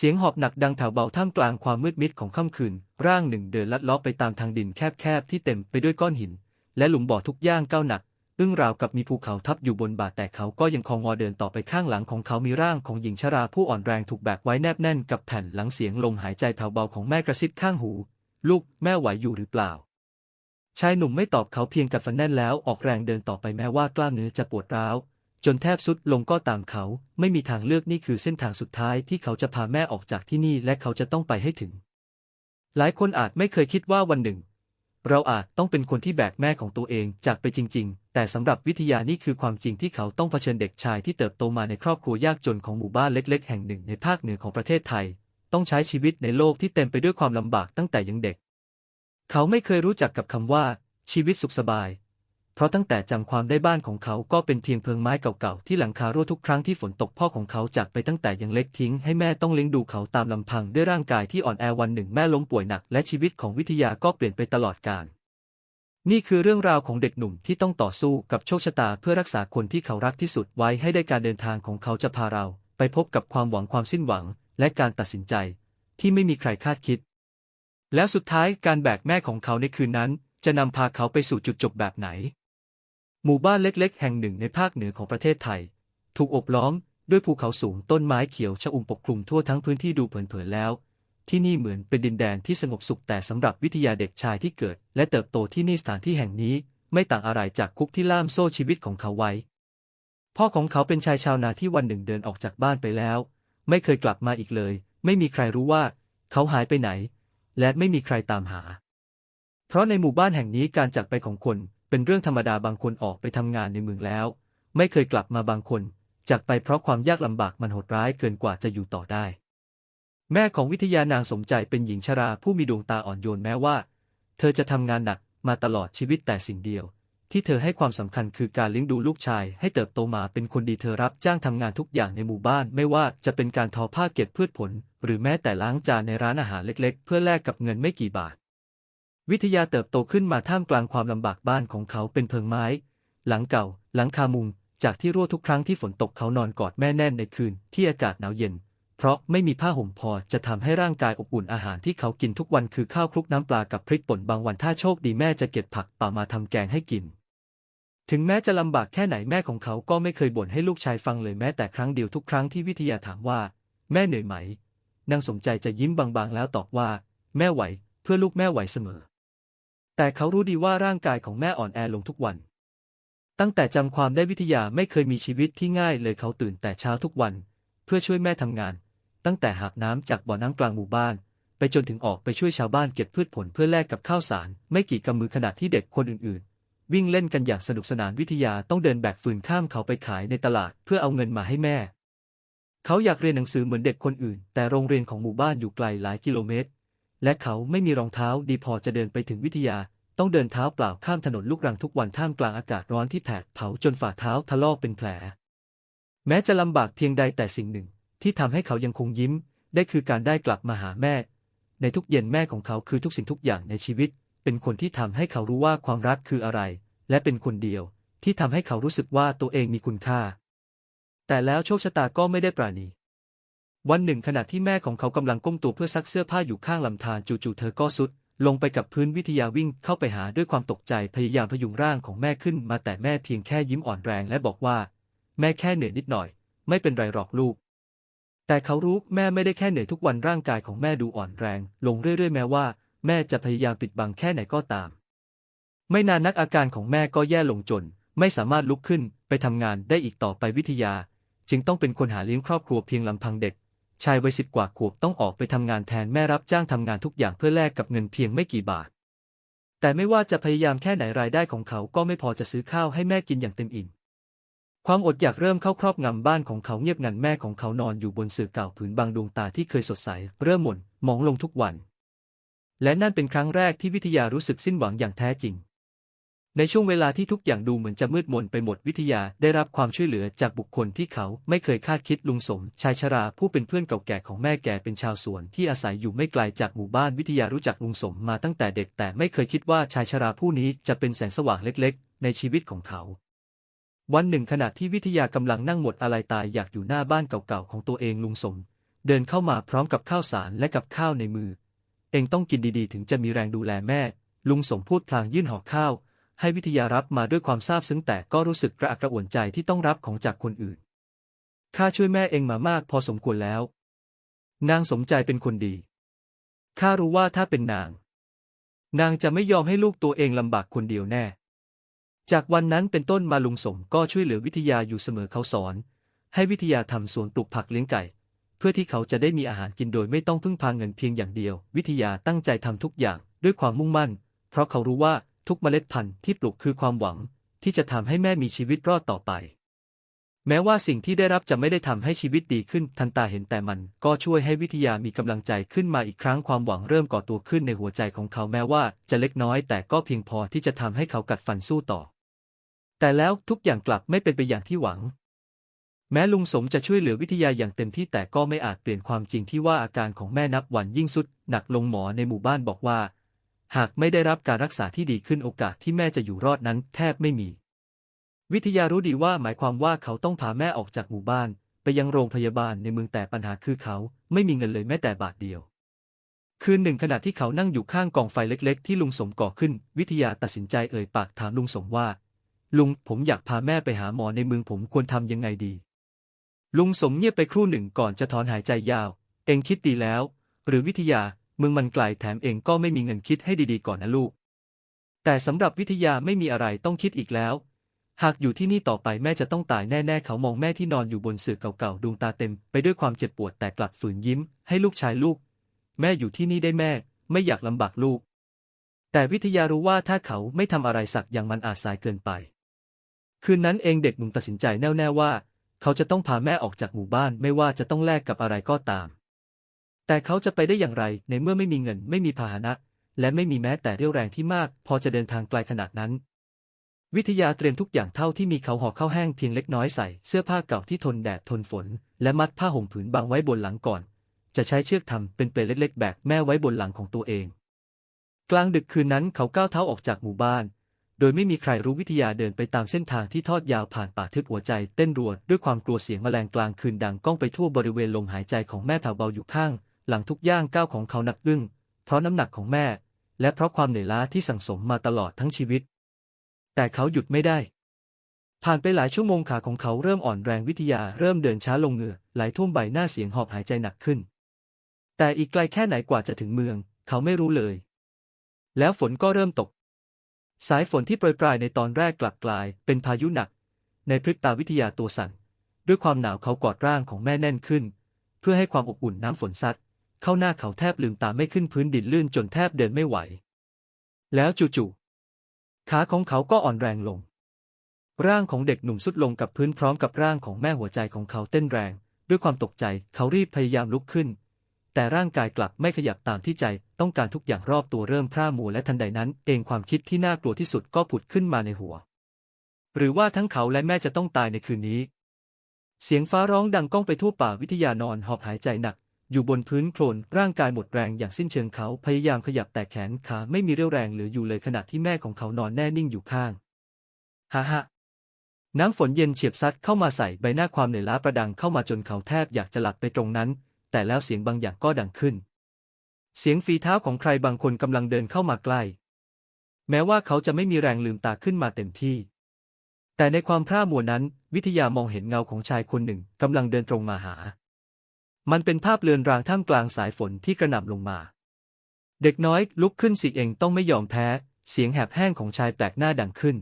เสียงหอบหนักดังแผ่วเบาท่ามกลางความมืดมิดของค่ำคืน ร่างหนึ่งเดินลัดเล้อไปตามทางดินแคบๆที่เต็มไปด้วยก้อนหิน และหลุมบ่อทุกย่างก้าวหนัก อึ้งราวกับมีภูเขาทับอยู่บนบ่าแต่เขาก็ยังคงงอเดินต่อไปข้างหลังของเขามีร่างของหญิงชราผู้อ่อนแรงถูกแบกไว้แนบแน่นกับแผ่นหลังเสียงลมหายใจแผ่วเบาของแม่กระซิบข้างหู ลูกแม่ไหวอยู่หรือเปล่า ชายหนุ่มไม่ตอบเขาเพียงกัดฟันแน่นแล้วออกแรงเดินต่อไปแม้ว่ากล้ามเนื้อจะปวดร้าว จนแทบสุดลงก็ตามเขา ไม่มีทางเลือกนี่คือเส้นทางสุดท้ายที่เขาจะพาแม่ออกจากที่นี่และเขาจะต้องไปให้ถึง หลายคนอาจไม่เคยคิดว่าวันหนึ่ง เราอาจต้องเป็นคนที่แบกแม่ของตัวเองจากไปจริง ๆ แต่สำหรับวิทยานี่คือความจริงที่เขาต้องเผชิญเด็กชายที่เติบโตมาในครอบครัวยากจนของหมู่บ้านเล็ก ๆ แห่งหนึ่งในภาคเหนือของประเทศไทย ต้องใช้ชีวิตในโลกที่เต็มไปด้วยความลำบากตั้งแต่ยังเด็ก เขาไม่เคยรู้จักกับคำว่า ชีวิตสุขสบาย เพราะตั้งแต่จำความได้บ้านของเขาก็เป็นเพียงเพิงไม้เก่าๆที่หลังคารั่วทุกครั้งที่ฝนตกพ่อของเขาจากไปตั้งแต่ยังเล็กทิ้งให้แม่ต้องเลี้ยงดูเขาตามลำพังด้วยร่างกายที่อ่อนแอวันหนึ่งแม่ล้มป่วยหนักและชีวิตของวิทยาก็เปลี่ยนไปตลอดกาลนี่คือเรื่องราวของเด็กหนุ่มที่ต้องต่อสู้กับโชคชะตาเพื่อรักษาคนที่เขารักที่สุดไว้ให้ได้การเดินทางของเขาจะพาเรา ไปพบกับความหวังความสิ้นหวัง และการตัดสินใจ ที่ไม่มีใครคาดคิด แล้วสุดท้ายการแบกแม่ของเขาในคืนนั้น จะนำพาเขาไปสู่จุดจบแบบไหน หมู่บ้านเล็กๆ แห่งหนึ่งในภาคเหนือของประเทศไทย ถูกโอบล้อมด้วยภูเขาสูงต้นไม้เขียวชอุ่มปกคลุมทั่วทั้งพื้นที่ดูเผินๆแล้ว ที่นี่เหมือนเป็นดินแดนที่สงบสุขแต่สำหรับวิทยาเด็กชายที่เกิด และเติบโตที่นี่สถานที่แห่งนี้ ไม่ต่างอะไรจากคุกที่ล่ามโซ่ชีวิตของเขาไว้ พ่อของเขาเป็นชายชาวนาที่วันหนึ่งเดินออกจากบ้านไปแล้ว ไม่เคยกลับมาอีกเลย ไม่มีใครรู้ว่า เขาหายไปไหน และไม่มีใครตามหา เพราะในหมู่บ้านแห่งนี้การจากไปของคน เป็นเรื่องธรรมดาบางคนออกไปทำงานในเมืองแล้ว ไม่เคยกลับมาบางคน จากไปเพราะความยากลำบากมันโหดร้ายเกินกว่าจะอยู่ต่อได้ แม่ของวิทยานางสมใจเป็นหญิงชราผู้มีดวงตาอ่อนโยนแม้ว่า เธอจะทำงานหนักมาตลอดชีวิตแต่สิ่งเดียว ที่เธอให้ความสำคัญคือการเลี้ยงดูลูกชาย ให้เติบโตมาเป็นคนดีเธอรับจ้างทำงานทุกอย่างในหมู่บ้าน ไม่ว่าจะเป็นการทอผ้าเก็บพืชผล หรือแม้แต่ล้างจานในร้านอาหารเล็ก ๆ เพื่อแลกกับเงินไม่กี่บาท วิทยาเติบโตขึ้นมาท่ามกลางความลำบากบ้านของเขาเป็นเพิงไม้ หลังเก่า หลังคามุง จากที่รั่วทุกครั้งที่ฝนตกเขานอนกอดแม่แน่นในคืนที่อากาศหนาวเย็น เพราะไม่มีผ้าห่มพอจะทำให้ร่างกายอบอุ่นอาหารที่เขากินทุกวันคือข้าวคลุกน้ำปลากับพริกป่นบางวันถ้าโชคดีแม่จะเก็บผักป่ามาทำแกงให้กิน ถึงแม้จะลำบากแค่ไหนแม่ของเขาก็ไม่เคยบ่นให้ลูกชายฟังเลยแม้แต่ครั้งเดียวทุกครั้งที่วิทยาถามว่า แม่เหนื่อยไหมนางสมใจจะยิ้มบางๆแล้วตอบว่า แม่ไหว เพื่อลูกแม่ไหวเสมอ แต่เขารู้ดีว่าร่างกายของแม่อ่อนแอลงทุกวัน ตั้งแต่จำความได้วิทยาไม่เคยมีชีวิตที่ง่ายเลยเขาตื่นแต่เช้าทุกวัน เพื่อช่วยแม่ทำงาน ตั้งแต่หาบน้ำจากบ่อน้ำกลางหมู่บ้าน ไปจนถึงออกไปช่วยชาวบ้านเก็บพืชผลเพื่อแลกกับข้าวสาร ไม่กี่กำมือขณะที่เด็กคนอื่นๆ วิ่งเล่นกันอย่างสนุกสนานวิทยาต้องเดินแบกฟืนข้ามเขาไปขายในตลาด เพื่อเอาเงินมาให้แม่ เขาอยากเรียนหนังสือเหมือนเด็กคนอื่น แต่โรงเรียนของหมู่บ้านอยู่ไกลหลายกิโลเมตร และเขาไม่มีรองเท้าดีพอจะเดินไปถึงวิทยา ต้องเดินเท้าเปล่าข้ามถนนลูกรังทุกวันท่ามกลางอากาศร้อนที่แผดเผาจนฝ่าเท้าทะลอกเป็นแผล แม้จะลำบากเพียงใดแต่สิ่งหนึ่ง ที่ทำให้เขายังคงยิ้ม ได้คือการได้กลับมาหาแม่ ในทุกเย็นแม่ของเขาคือทุกสิ่งทุกอย่างในชีวิต เป็นคนที่ทำให้เขารู้ว่าความรักคืออะไร และเป็นคนเดียว ที่ทำให้เขารู้สึกว่าตัวเองมีคุณค่า แต่แล้วโชคชะตาก็ไม่ได้ปราณี วันหนึ่งขณะที่แม่ของเขากำลังก้มตัวเพื่อซักเสื้อผ้าอยู่ข้างลำธารจู่ๆเธอก็สุด ลงไปกับพื้นวิทยาวิ่งเข้าไปหาด้วยความตกใจพยายามพยุงร่างของแม่ขึ้นมาแต่แม่เพียงแค่ยิ้มอ่อนแรงและบอกว่า แม่แค่เหนื่อยนิดหน่อย ไม่เป็นไรหรอกลูก แต่เขารู้แม่ไม่ได้แค่เหนื่อยทุกวันร่างกายของแม่ดูอ่อนแรง ลงเรื่อยๆ แม้ว่า แม่จะพยายามปิดบังแค่ไหนก็ตาม ไม่นานนักอาการของแม่ก็แย่ลงจน ไม่สามารถลุกขึ้นไปทำงานได้อีกต่อไปวิทยา จึงต้องเป็นคนหาเลี้ยงครอบครัวเพียงลำพังเด็ก ชายวัยสิบกว่าขวบต้องออกไปทำงานแทนแม่รับจ้างทำงานทุกอย่างเพื่อแลกกับเงินเพียงไม่กี่บาท แต่ไม่ว่าจะพยายามแค่ไหนรายได้ของเขาก็ไม่พอจะซื้อข้าวให้แม่กินอย่างเต็มอิ่ม ความอดอยากเริ่มเข้าครอบงำบ้านของเขาเงียบงันแม่ของเขานอนอยู่บนเสื่อเก่าผืนบางดวงตาที่เคยสดใส เริ่มหม่นมองลงทุกวัน และนั่นเป็นครั้งแรกที่วิทยารู้สึกสิ้นหวังอย่างแท้จริง ในช่วงเวลาที่ทุกอย่างดูเหมือนจะมืดมนไปหมดวิทยาได้รับความช่วยเหลือจากบุคคลที่เขาไม่เคยคาดคิดลุงสม ชายชราผู้เป็นเพื่อนเก่าแก่ของแม่แก่เป็นชาวสวนที่อาศัยอยู่ไม่ไกลจากหมู่บ้านวิทยารู้จักลุงสมมาตั้งแต่เด็กแต่ไม่เคยคิดว่าชายชราผู้นี้จะเป็นแสงสว่างเล็กๆ ในชีวิตของเขาวันหนึ่งขณะที่วิทยากำลังนั่งหมดอะไรตายอยากอยู่หน้าบ้านเก่าๆของตัวเองลุงสม เดินเข้ามาพร้อมกับข้าวสารและกับข้าวในมือ เองต้องกินดีๆ ถึงจะมีแรงดูแลแม่ ลุงสมพูดพลางยื่นห่อข้าว ให้วิทยารับมาด้วยความซาบซึ้งแต่ก็รู้สึกกระอักกระอ่วนใจที่ต้องรับของจากคนอื่น ข้าช่วยแม่เองมามากพอสมควรแล้ว นางสมใจเป็นคนดี ข้ารู้ว่าถ้าเป็นนาง นางจะไม่ยอมให้ลูกตัวเองลำบากคนเดียวแน่ จากวันนั้นเป็นต้นมาลุงสมก็ช่วยเหลือวิทยาอยู่เสมอเขาสอน ให้วิทยาทำสวนปลูกผักเลี้ยงไก่ เพื่อที่เขาจะได้มีอาหารกินโดยไม่ต้องพึ่งพางเงินเพียงอย่างเดียว วิทยาตั้งใจทำทุกอย่างด้วยความมุ่งมั่น เพราะเขารู้ว่า ทุกเมล็ดพันธุ์ที่ปลูกคือความหวัง ที่จะทำให้แม่มีชีวิตรอดต่อไป แม้ว่าสิ่งที่ได้รับจะไม่ได้ทำให้ชีวิตดีขึ้นทันตาเห็นแต่มันก็ช่วยให้วิทยามีกำลังใจขึ้นมาอีกครั้งความหวังเริ่มก่อตัวขึ้นในหัวใจของเขาแม้ว่าจะเล็กน้อยแต่ก็เพียงพอที่จะทำให้เขากัดฟันสู้ต่อ แต่แล้วทุกอย่างกลับไม่เป็นไปอย่างที่หวังแม้ลุงสมจะช่วยเหลือวิทยาอย่างเต็มที่แต่ก็ไม่อาจเปลี่ยนความจริงที่ว่าอาการของแม่นับวันยิ่งสุด หนักลงหมอในหมู่บ้านบอกว่า หากไม่ได้รับการรักษาที่ดีขึ้นโอกาสที่แม่จะอยู่รอดนั้นแทบไม่มี วิทยารู้ดีว่าหมายความว่าเขาต้องพาแม่ออกจากหมู่บ้าน ไปยังโรงพยาบาลในเมืองแต่ปัญหาคือเขาไม่มีเงินเลยแม้แต่บาทเดียว คืนหนึ่งขณะที่เขานั่งอยู่ข้างกองไฟเล็ก ๆ ที่ลุงสมก่อขึ้น วิทยาตัดสินใจเอ่ยปากถามลุงสมว่า ลุงผมอยากพาแม่ไปหาหมอในเมืองผมควรทำยังไงดี ลุงสมเงียบไปครู่หนึ่งก่อนจะถอนหายใจยาว เองคิดดีแล้ว หรือวิทยา มืองมันไกลแถมเองก็ไม่มีเงินคิดให้ดีๆก่อนนะลูก แต่สำหรับวิทยาไม่มีอะไรต้องคิดอีกแล้ว หากอยู่ที่นี่ต่อไปแม่จะต้องตายแน่ๆ เขามองแม่ที่นอนอยู่บนเสื่อเก่าๆ ดวงตาเต็มไปด้วยความเจ็บปวดแต่กลับฝืนยิ้ม ให้ลูกชายลูก แม่อยู่ที่นี่ได้แม่ ไม่อยากลำบากลูก แต่วิทยารู้ว่าถ้าเขาไม่ทำอะไรสักอย่างมันอาจสายเกินไป คืนนั้นเองเด็กหนุ่มตัดสินใจแน่วแน่ว่า เขาจะต้องพาแม่ออกจากหมู่บ้านไม่ว่าจะต้องแลกกับอะไรก็ตาม แต่เขาจะไปได้อย่างไรในเมื่อไม่มีเงินไม่มีพาหนะ และไม่มีแม้แต่เรี่ยวแรงที่มาก พอจะเดินทางไกลขนาดนั้น วิทยาเตรียมทุกอย่างเท่าที่มีเขาห่อข้าวแห้งเพียงเล็กน้อยใส่เสื้อผ้าเก่าที่ทนแดดทนฝน และมัดผ้าห่มผืนบางไว้บนหลังก่อน จะใช้เชือกทำเป็นเปลเล็กๆแบกแม่ไว้บนหลังของตัวเอง กลางดึกคืนนั้นเขาก้าวเท้าออกจากหมู่บ้านโดยไม่มีใครรู้วิทยาเดินไปตามเส้นทางที่ทอดยาวผ่านป่าทึบหัวใจเต้นรัวด้วยความกลัวเสียงแมลงกลางคืนดังก้องไปทั่วบริเวณลมหายใจของแม่แผ่วเบาอยู่ข้าง หลังทุกย่างก้าวของเขาหนักอึ้ง เพราะน้ำหนักของแม่ และเพราะความเหนื่อยล้าที่สั่งสมมาตลอดทั้งชีวิต แต่เขาหยุดไม่ได้ ผ่านไปหลายชั่วโมงขาของเขาเริ่มอ่อนแรงวิทยาเริ่มเดินช้าลงเหงื่อไหลท่วมใบหน้าเสียงหอบหายใจหนักขึ้น แต่อีกไกลแค่ไหนกว่าจะถึงเมือง เขาไม่รู้เลย แล้วฝนก็เริ่มตก สายฝนที่โปรยปลายในตอนแรกกลับกลาย เป็นพายุหนัก ในพริบตาวิทยาตัวสั่นด้วยความหนาวเขากอดร่างของแม่แน่นขึ้น เพื่อให้ความอบอุ่นน้ำฝนซัด เข้าหน้าเขาแทบลืมตาไม่ขึ้นพื้นดินลื่นจนแทบเดินไม่ไหว แล้วจู่ๆขาของเขาก็อ่อนแรงลง ร่างของเด็กหนุ่มสุดลงกับพื้นพร้อมกับร่างของแม่หัวใจของเขาเต้นแรง ด้วยความตกใจเขารีบพยายามลุกขึ้น แต่ร่างกายกลับไม่ขยับตามที่ใจ ต้องการทุกอย่างรอบตัวเริ่มพร่ามัวและทันใดนั้น เองความคิดที่น่ากลัวที่สุดก็ผุดขึ้นมาในหัว หรือว่าทั้งเขาและแม่จะต้องตายในคืนนี้เสียงฟ้าร้องดังก้องไปทั่วป่าวิทยานอนหอบหายใจหนัก อยู่บนพื้นโคลนร่างกายหมดแรงอย่างสิ้นเชิงเขาพยายามขยับแต่แขนขาไม่มีเรี่ยวแรงเหลืออยู่เลยขณะที่แม่ของเขานอนแน่นิ่งอยู่ข้างฮ่าฮ่าน้ำฝนเย็นเฉียบซัดเข้ามาใส่ใบหน้าความเหนื่อยล้าประดังเข้ามาจนเขาแทบอยากจะหลับไปตรงนั้น แต่แล้วเสียงบางอย่างก็ดังขึ้น เสียงฝีเท้าของใครบางคนกำลังเดินเข้ามาใกล้ แม้ว่าเขาจะไม่มีแรงลืมตาขึ้นมาเต็มที่ แต่ในความพร่ามัวนั้น วิทยามองเห็นเงาของชายคนหนึ่งกำลังเดินตรงมาหา มันเป็นภาพเลือนรางท่ามกลางสายฝนที่กระหน่ำลงมา เด็กน้อยลุกขึ้นสิเองต้องไม่ยอมแพ้ เสียงแหบแห้งของชายแปลกหน้าดังขึ้น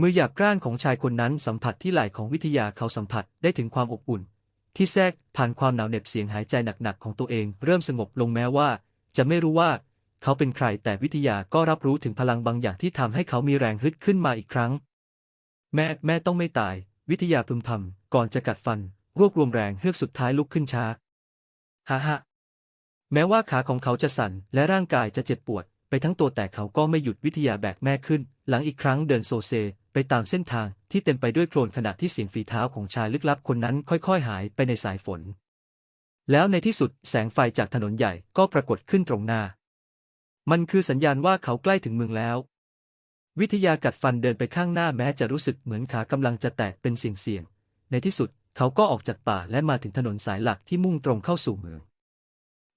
มือหยาบกร้านของชายคนนั้นสัมผัสที่ไหล่ของวิทยาเขาสัมผัสได้ถึงความอบอุ่น ที่แทรกผ่านความหนาวเหน็บเสียงหายใจหนักๆของตัวเอง เริ่มสงบลงแม้ว่า จะไม่รู้ว่าเขาเป็นใครแต่วิทยาก็รับรู้ถึงพลังบางอย่างที่ทำให้เขามีแรงฮึดขึ้นมาอีกครั้ง แม่แม่ต้องไม่ตาย วิทยาพึมพำก่อนจะกัดฟัน รวบรวมแรงเฮือกสุดท้ายลุกขึ้นช้าฮ่าฮ่าแม้ว่าขาของเขาจะสั่นและร่างกายจะเจ็บปวด ไปทั้งตัวแต่เขาก็ไม่หยุดวิทยาแบกแม่ขึ้น หลังอีกครั้งเดินโซเซ ไปตามเส้นทางที่เต็มไปด้วยโคลนขณะที่เสียงฝีเท้าของชายลึกลับคนนั้นค่อยๆ หายไปในสายฝน แล้วในที่สุดแสงไฟจากถนนใหญ่ก็ปรากฏขึ้นตรงหน้า มันคือสัญญาณว่าเขาใกล้ถึงเมืองแล้ว วิทยากัดฟันเดินไปข้างหน้าแม้จะรู้สึกเหมือนขากำลังจะแตกเป็นเสี่ยงๆในที่สุด เขาก็ออกจากป่าและมาถึงถนนสายหลักที่มุ่งตรงเข้าสู่เมือง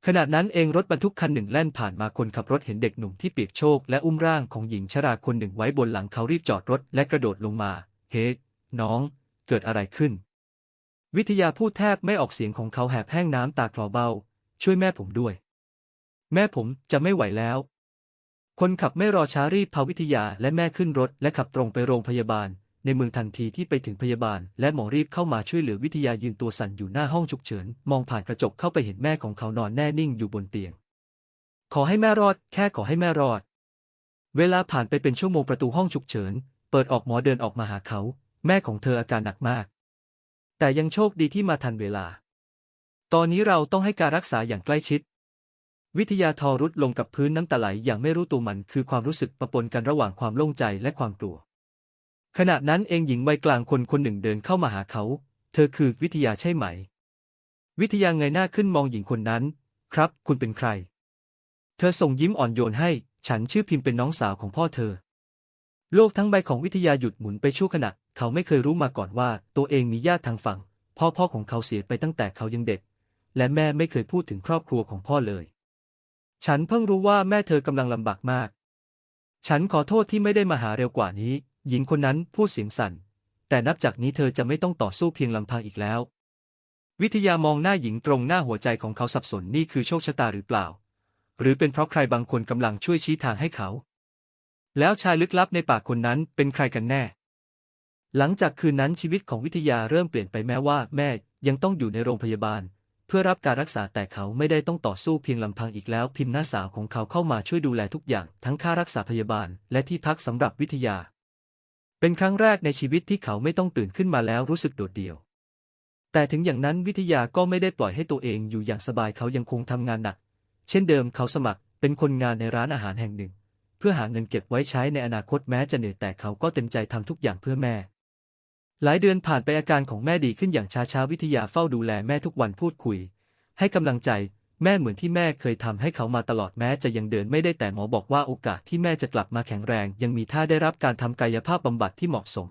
ขณะนั้นเองรถบรรทุกคันหนึ่งแล่นผ่านมาคนขับรถเห็นเด็กหนุ่มที่เปียกโชกและอุ้มร่างของหญิงชราคนหนึ่งไว้บนหลังเขารีบจอดรถและกระโดดลงมา เฮ้น้อง เกิดอะไรขึ้น วิทยาพูดแทบไม่ออกเสียงของเขาแหบแห้งน้ำตาคลอเบ้า ช่วยแม่ผมด้วย แม่ผมจะไม่ไหวแล้วคนขับไม่รอช้ารีบพาวิทยาและแม่ขึ้นรถและขับตรงไปโรงพยาบาล ในเมืองทันทีที่ไปถึงพยาบาล และหมอรีบเข้ามาช่วยเหลือวิทยายืนตัวสั่นอยู่หน้าห้องฉุกเฉิน มองผ่านกระจกเข้าไปเห็นแม่ของเขานอนแน่นิ่งอยู่บนเตียง ขอให้แม่รอด แค่ขอให้แม่รอด เวลาผ่านไปเป็นชั่วโมงประตูห้องฉุกเฉิน เปิดออกหมอเดินออกมาหาเขา แม่ของเธออาการหนักมาก แต่ยังโชคดีที่มาทันเวลา ตอนนี้เราต้องให้การรักษาอย่างใกล้ชิดวิทยาทอรุดลงกับพื้นน้ำตาไหลอย่างไม่รู้ตัวมันคือความรู้สึกปะปนกันระหว่างความโล่งใจและความกลัว ขณะนั้นเองหญิงวัยกลางคนคนหนึ่งเดินเข้ามาหาเขา เธอคือวิทยาใช่ไหม วิทยาเงยหน้าขึ้นมองหญิงคนนั้น ครับ คุณเป็นใคร เธอส่งยิ้มอ่อนโยนให้ ฉันชื่อพิมพ์เป็นน้องสาวของพ่อเธอ โลกทั้งใบของวิทยาหยุดหมุนไปชั่วขณะ เขาไม่เคยรู้มาก่อนว่า ตัวเองมีญาติทางฝั่ง พ่อพ่อของเขาเสียไปตั้งแต่เขายังเด็ก และแม่ไม่เคยพูดถึงครอบครัวของพ่อเลย ฉันเพิ่งรู้ว่าแม่เธอกำลังลำบากมาก ฉันขอโทษที่ไม่ได้มาหาเร็วกว่านี้ หญิงคนนั้นพูดเสียงสั่น แต่นับจากนี้เธอจะไม่ต้องต่อสู้เพียงลำพังอีกแล้ว วิทยามองหน้าหญิงตรงหน้าหัวใจของเขาสับสนนี่คือโชคชะตาหรือเปล่า หรือเป็นเพราะใครบางคนกำลังช่วยชี้ทางให้เขา แล้วชายลึกลับในปากคนนั้นเป็นใครกันแน่ หลังจากคืนนั้นชีวิตของวิทยาเริ่มเปลี่ยนไปแม้ว่าแม่ยังต้องอยู่ในโรงพยาบาล เพื่อรับการรักษาแต่เขาไม่ได้ต้องต่อสู้เพียงลำพังอีกแล้ว พิมพ์น้าสาวของเขาเข้ามาช่วยดูแลทุกอย่าง ทั้งค่ารักษาพยาบาล และที่พักสำหรับวิทยา เป็นครั้งแรกในชีวิตที่เขาไม่ต้องตื่นขึ้นมาแล้วรู้สึกโดดเดี่ยว แต่ถึงอย่างนั้นวิทยาก็ไม่ได้ปล่อยให้ตัวเองอยู่อย่างสบายเขายังคงทำงานหนัก เช่นเดิมเขาสมัครเป็นคนงานในร้านอาหารแห่งหนึ่ง เพื่อหาเงินเก็บไว้ใช้ในอนาคตแม้จะเหนื่อยแต่เขาก็เต็มใจทำทุกอย่างเพื่อแม่ หลายเดือนผ่านไปอาการของแม่ดีขึ้นอย่างช้าๆวิทยาเฝ้าดูแลแม่ทุกวันพูดคุย ให้กำลังใจ แม่เหมือนที่แม่เคยทำให้เขามาตลอดแม้จะยังเดินไม่ได้แต่หมอบอกว่าโอกาสที่แม่จะกลับมาแข็งแรง ยังมีท่าได้รับการทำกายภาพบำบัดที่เหมาะสม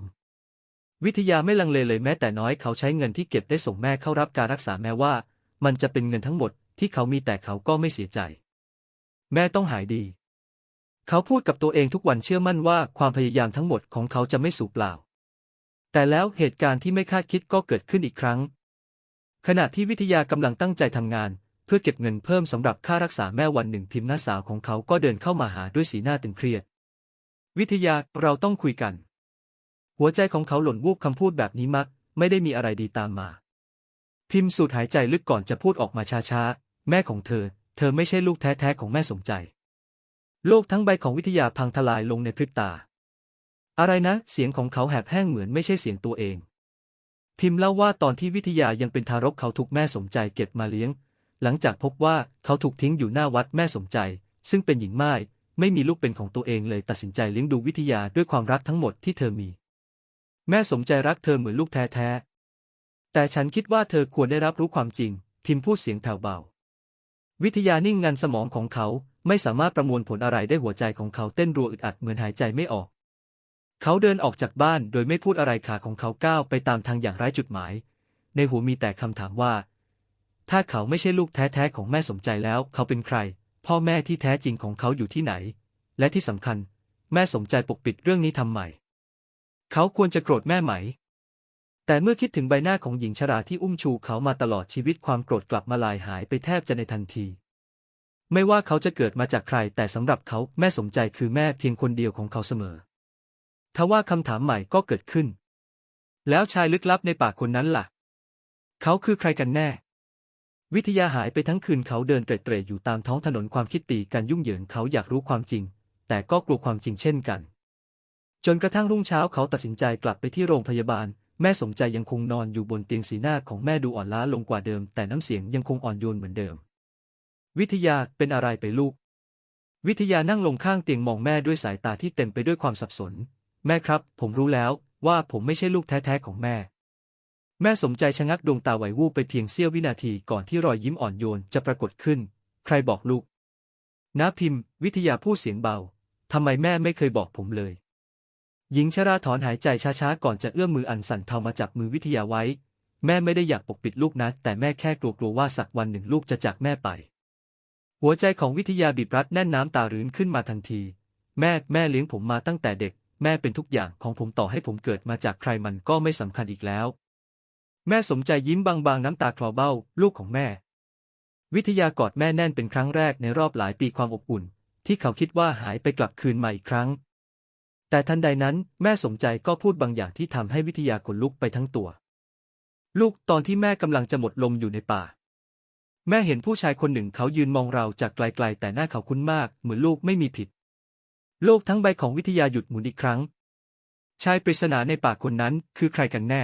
วิทยาไม่ลังเลเลยแม้แต่น้อยเขาใช้เงินที่เก็บได้ส่งแม่เข้ารับการรักษาแม้ว่า มันจะเป็นเงินทั้งหมดที่เขามีแต่เขาก็ไม่เสียใจ แม่ต้องหายดี เขาพูดกับตัวเองทุกวันเชื่อมั่นว่าความพยายามทั้งหมดของเขาจะไม่สูญเปล่า แต่แล้วเหตุการณ์ที่ไม่คาดคิดก็เกิดขึ้นอีกครั้ง ขณะที่วิทยากำลังตั้งใจทำงาน พื่อเก็บเงินเพิ่มสำหรับค่ารักษาแม่วันหนึ่งพิมพ์น้าสาวของเขาก็เดินเข้ามาหาด้วยสีหน้าตึงเครียด วิทยาเราต้องคุยกัน หัวใจของเขาหล่นวูบคำพูดแบบนี้มัก ไม่ได้มีอะไรดีตามมา พิมพ์สูดหายใจลึกก่อนจะพูดออกมาช้าๆ แม่ของเธอ เธอไม่ใช่ลูกแท้ๆของแม่สมใจ โลกทั้งใบของวิทยาพังทลายลงในพริบตา อะไรนะ เสียงของเขาแหบแห้งเหมือนไม่ใช่เสียงตัวเองพิมพ์เล่าว่าตอนที่วิทยายังเป็นทารกเขาถูกแม่สมใจเก็บมาเลี้ยง หลังจากพบว่าเขาถูกทิ้งอยู่หน้าวัดแม่สมใจ ซึ่งเป็นหญิงม่ายไม่มีลูกเป็นของตัวเองเลยตัดสินใจเลี้ยงดูวิทยาด้วยความรักทั้งหมดที่เธอมี แม่สมใจรักเธอเหมือนลูกแท้ๆ แต่ฉันคิดว่าเธอควรได้รับรู้ความจริง พิมพ์พูดเสียงแผ่วเบา วิทยานิ่งงันสมองของเขาไม่สามารถประมวลผลอะไรได้หัวใจของเขาเต้นรัวอึดอัดเหมือนหายใจไม่ออก เขาเดินออกจากบ้านโดยไม่พูดอะไรขาของเขาก้าวไปตามทางอย่างไร้จุดหมาย ในหัวมีแต่คำถามว่า ถ้าเขาไม่ใช่ลูกแท้ๆของแม่สมใจแล้ว เขาเป็นใคร พ่อแม่ที่แท้จริงของเขาอยู่ที่ไหน และที่สำคัญ แม่สมใจปกปิดเรื่องนี้ทำไมเขาควรจะโกรธแม่ไหม แต่เมื่อคิดถึงใบหน้าของหญิงชราที่อุ้มชูเขามาตลอดชีวิตความโกรธกลับมาลายหายไปแทบจะในทันที ไม่ว่าเขาจะเกิดมาจากใคร แต่สำหรับเขาแม่สมใจคือแม่เพียงคนเดียวของเขาเสมอทว่าคำถามใหม่ก็เกิดขึ้น แล้วชายลึกลับในป่าคนนั้นล่ะ เขาคือใครกันแน่ วิทยาหายไปทั้งคืนเขาเดินเตร็ดๆอยู่ตามท้องถนนความคิดตีกันยุ่งเหยิงเขาอยากรู้ความจริง แต่ก็กลัวความจริงเช่นกัน จนกระทั่งรุ่งเช้าเขาตัดสินใจกลับไปที่โรงพยาบาล แม่สมใจยังคงนอนอยู่บนเตียงสีหน้าของแม่ดูอ่อนล้าลงกว่าเดิม แต่น้ำเสียงยังคงอ่อนโยนเหมือนเดิม วิทยาเป็นอะไรไปลูก วิทยานั่งลงข้างเตียงมองแม่ด้วยสายตาที่เต็มไปด้วยความสับสน แม่ครับ ผมรู้แล้วว่าผมไม่ใช่ลูกแท้ๆของแม่ แม่สมใจชะงักดวงตาไหววูบไปเพียงเสี้ยววินาทีก่อนที่รอยยิ้มอ่อนโยนจะปรากฏขึ้น ใครบอกลูกน้าพิมพ์ วิทยาพูดเสียงเบา ทำไมแม่ไม่เคยบอกผมเลย หญิงชราถอนหายใจช้าๆ ก่อนจะเอื้อมมืออันสั่นเทามาจับมือวิทยาไว้ แม่ไม่ได้อยากปกปิดลูกนะ แต่แม่แค่กลัวๆว่าสักวันหนึ่งลูกจะจากแม่ไป หัวใจของวิทยาบีบรัดแน่นน้ำตารื้นขึ้นมาทันที แม่แม่เลี้ยงผมมาตั้งแต่เด็ก แม่เป็นทุกอย่างของผมต่อให้ผมเกิดมาจากใครมันก็ไม่สำคัญอีกแล้ว แม่สมใจยิ้มบางๆ น้ำตาคลอเบ้า ลูกของแม่ วิทยากอดแม่แน่นเป็นครั้งแรกในรอบหลายปีความอบอุ่น ที่เขาคิดว่าหายไปกลับคืนมาอีกครั้ง แต่ทันใดนั้นแม่สมใจก็พูดบางอย่างที่ทำให้วิทยาขนลุกไปทั้งตัว ลูกตอนที่แม่กำลังจะหมดลมอยู่ในป่า แม่เห็นผู้ชายคนหนึ่งเขายืนมองเราจากไกลๆ แต่หน้าเขาคุ้นมาก เหมือนลูกไม่มีผิด โลกทั้งใบของวิทยาหยุดหมุนอีกครั้ง ชายปริศนาในป่าคนนั้นคือใครกันแน่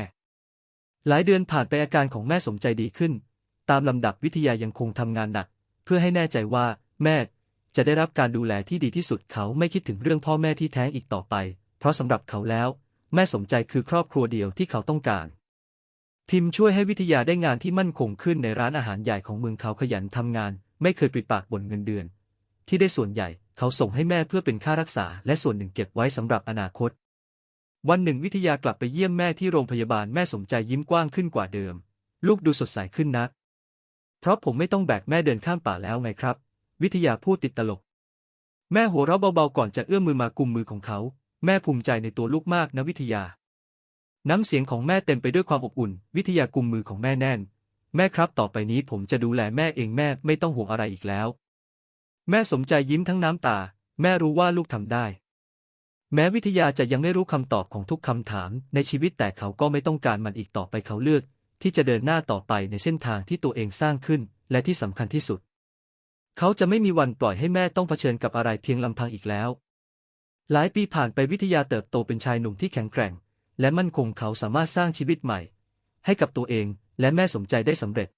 หลายเดือนผ่านไปอาการของแม่สมใจดีขึ้น ตามลำดับวิทยายังคงทำงานหนัก เพื่อให้แน่ใจว่า แม่จะได้รับการดูแลที่ดีที่สุดเขาไม่คิดถึงเรื่องพ่อแม่ที่แท้งอีกต่อไป เพราะสำหรับเขาแล้ว แม่สมใจคือครอบครัวเดียวที่เขาต้องการ พิมพ์ช่วยให้วิทยาได้งานที่มั่นคงขึ้นในร้านอาหารใหญ่ของเมืองเขาขยันทำงาน ไม่เคยปิดปากบ่นเงินเดือน ที่ได้ส่วนใหญ่เขาส่งให้แม่เพื่อเป็นค่ารักษา และส่วนหนึ่งเก็บไว้สำหรับอนาคต วันหนึ่งวิทยากลับไปเยี่ยมแม่ที่โรงพยาบาลแม่สมใจยิ้มกว้างขึ้นกว่าเดิม ลูกดูสดใสขึ้นนัก เพราะผมไม่ต้องแบกแม่เดินข้ามป่าแล้วไงครับ วิทยาพูดติดตลก แม่หัวเราะเบาๆก่อนจะเอื้อมมือมากุมมือของเขา แม่ภูมิใจในตัวลูกมากนะวิทยา น้ำเสียงของแม่เต็มไปด้วยความอบอุ่น วิทยากุมมือของแม่แน่น แม่ครับต่อไปนี้ผมจะดูแลแม่เองแม่ไม่ต้องห่วงอะไรอีกแล้ว แม่สมใจยิ้มทั้งน้ำตา แม่รู้ว่าลูกทำได้ แม้วิทยาจะยังไม่รู้คำตอบของทุกคำถามในชีวิตแต่เขาก็ไม่ต้องการมันอีกต่อไปเขาเลือก ที่จะเดินหน้าต่อไปในเส้นทางที่ตัวเองสร้างขึ้น และที่สำคัญที่สุด เขาจะไม่มีวันปล่อยให้แม่ต้องเผชิญกับอะไรเพียงลำพังอีกแล้ว หลายปีผ่านไปวิทยาเติบโตเป็นชายหนุ่มที่แข็งแกร่ง และมั่นคงเขาสามารถสร้างชีวิตใหม่ ให้กับตัวเองและแม่สมใจได้สำเร็จ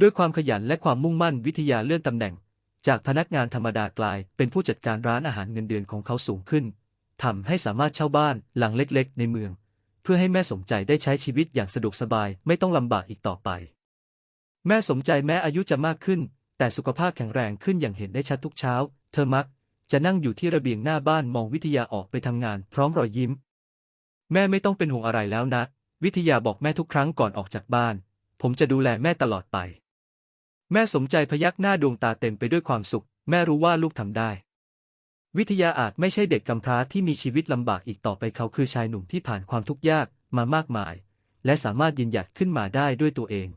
ด้วยความขยันและความมุ่งมั่นวิทยาเลื่อนตำแหน่ง จากพนักงานธรรมดากลายเป็นผู้จัดการร้านอาหารเงินเดือนของเขาสูงขึ้น ทำให้สามารถเช่าบ้านหลังเล็กๆ ในเมือง เพื่อให้แม่สมใจได้ใช้ชีวิตอย่างสะดวกสบายไม่ต้องลำบากอีกต่อไป แม่สมใจแม้อายุจะมากขึ้น แต่สุขภาพแข็งแรงขึ้นอย่างเห็นได้ชัดทุกเช้า เธอมักจะนั่งอยู่ที่ระเบียงหน้าบ้านมองวิทยาออกไปทำงานพร้อมรอยยิ้ม แม่ไม่ต้องเป็นห่วงอะไรแล้วนะ วิทยาบอกแม่ทุกครั้งก่อนออกจากบ้าน ผมจะดูแลแม่ตลอดไป แม่สมใจพยักหน้าดวงตาเต็มไปด้วยความสุข แม่รู้ว่าลูกทำได้ วิทยาอาจไม่ใช่เด็กกำพร้าที่มีชีวิตลำบากอีกต่อไปเขาคือชายหนุ่มที่ผ่านความทุกข์ยากมามากมาย และสามารถยืนหยัดขึ้นมาได้ด้วยตัวเอง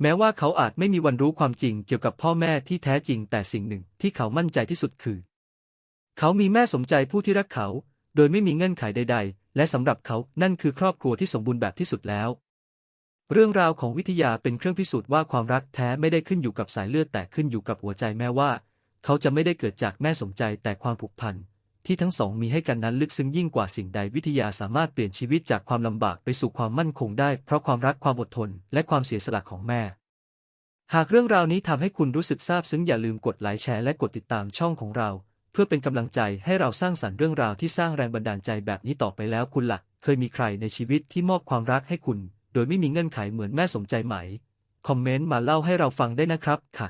แม้ว่าเขาอาจไม่มีวันรู้ความจริงเกี่ยวกับพ่อแม่ที่แท้จริง แต่สิ่งหนึ่งที่เขามั่นใจที่สุดคือ เขามีแม่สมใจผู้ที่รักเขา โดยไม่มีเงื่อนไขใด ๆ และสำหรับเขานั่นคือครอบครัวที่สมบูรณ์แบบที่สุดแล้ว เรื่องราวของวิทยาเป็นเครื่องพิสูจน์ว่าความรักแท้ไม่ได้ขึ้นอยู่กับสายเลือดแต่ขึ้นอยู่กับหัวใจแม้ว่า เขาจะไม่ได้เกิดจากแม่สมใจแต่ความผูกพันที่ทั้งสองมีให้กันนั้นลึกซึ้งยิ่งกว่าสิ่งใดวิทยาสามารถเปลี่ยนชีวิตจากความลำบากไปสู่ความมั่นคงได้ เพราะความรักความอดทน และความเสียสละของแม่ หากเรื่องราวนี้ทำให้คุณรู้สึกซาบซึ้งอย่าลืมกดไลค์แชร์และกดติดตามช่องของเรา เพื่อเป็นกำลังใจให้เราสร้างสรรค์เรื่องราวที่สร้างแรงบันดาลใจแบบนี้ต่อไปแล้วคุณละ่ะ เคยมีใครในชีวิตที่มอบความรักให้คุณ โดยไม่มีเงื่อนไขเหมือนแม่สมใจไหม คอมเมนต์มาเล่าให้เราฟังได้นะครับค่ะ